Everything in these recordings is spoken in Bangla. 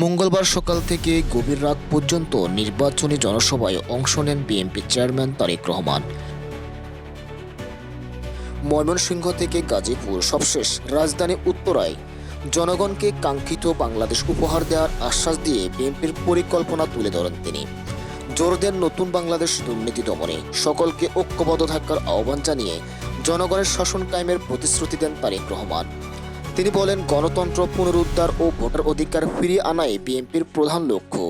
মঙ্গলবার সকাল থেকে গভীর রাত পর্যন্ত নির্বাচনী জনসভায় অংশ নেন বিএনপি চেয়ারম্যান তারেক রহমান। ময়মনসিংহ থেকে গাজীপুর, সবশেষ রাজধানী উত্তরায় জনগণকে কাঙ্ক্ষিত বাংলাদেশ উপহার দেওয়ার আশ্বাস দিয়ে বিএনপির পরিকল্পনা তুলে ধরেন তিনি। জোর দেন নতুন বাংলাদেশ দুর্নীতি দমনে। সকলকে ঐক্যবদ্ধ থাকার আহ্বান জানিয়ে জনগণের শাসন কায়েমের প্রতিশ্রুতি দেন তারেক রহমান। তিনি বলেন, গণতন্ত্র পুনরুদ্ধার ও ভোটার অধিকার ফিরিয়ে আনাই বিএনপির প্রধান লক্ষ্য।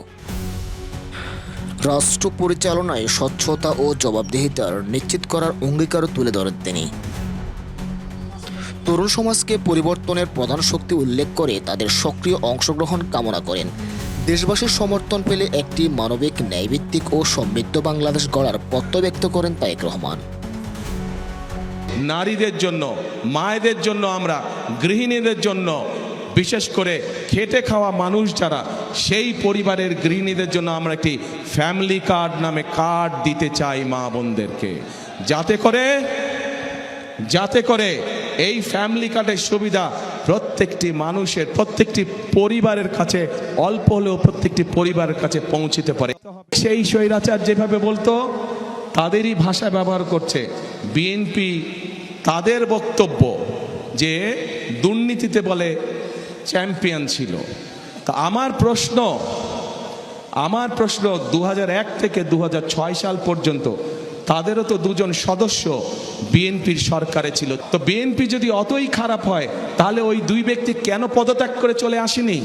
রাষ্ট্র পরিচালনায় স্বচ্ছতা ও জবাবদিহিতার নিশ্চিত করার অঙ্গীকারও তুলে ধরেন তিনি। তরুণ সমাজকে পরিবর্তনের প্রধান শক্তি উল্লেখ করে তাদের সক্রিয় অংশগ্রহণ কামনা করেন। দেশবাসীর সমর্থন পেলে একটি মানবিক, ন্যায়ভিত্তিক ও সমৃদ্ধ বাংলাদেশ গড়ার প্রত্যয় ব্যক্ত করেন তারেক রহমান। নারীদের জন্য, মায়েদের জন্য আমরা, গৃহিণীদের জন্য, বিশেষ করে খেটে খাওয়া মানুষ যারা, সেই পরিবারের গৃহিণীদের জন্য আমরা একটি ফ্যামিলি কার্ড নামে কার্ড দিতে চাই মা বোনদেরকে। যাতে করে যাতে করে এই ফ্যামিলি কার্ডের সুবিধা প্রত্যেকটি মানুষের, প্রত্যেকটি পরিবারের কাছে, অল্প হলেও প্রত্যেকটি পরিবারের কাছে পৌঁছিতে পারে। সেই স্বৈরাচার যেভাবে বলতো তাদেরই ভাষা ব্যবহার করছে। বিএনপি তাদের বক্তব্য যে দুর্নীতিতে বলে চ্যাম্পিয়ন ছিল। তা আমার প্রশ্ন আমার প্রশ্ন দু হাজার এক থেকে দু হাজার ছয় সাল পর্যন্ত তাদেরও তো দুজন সদস্য বিএনপির সরকারে ছিল। তো বিএনপি যদি অতই খারাপ হয়, তাহলে ওই দুই ব্যক্তি কেন পদত্যাগ করে চলে আসেনি?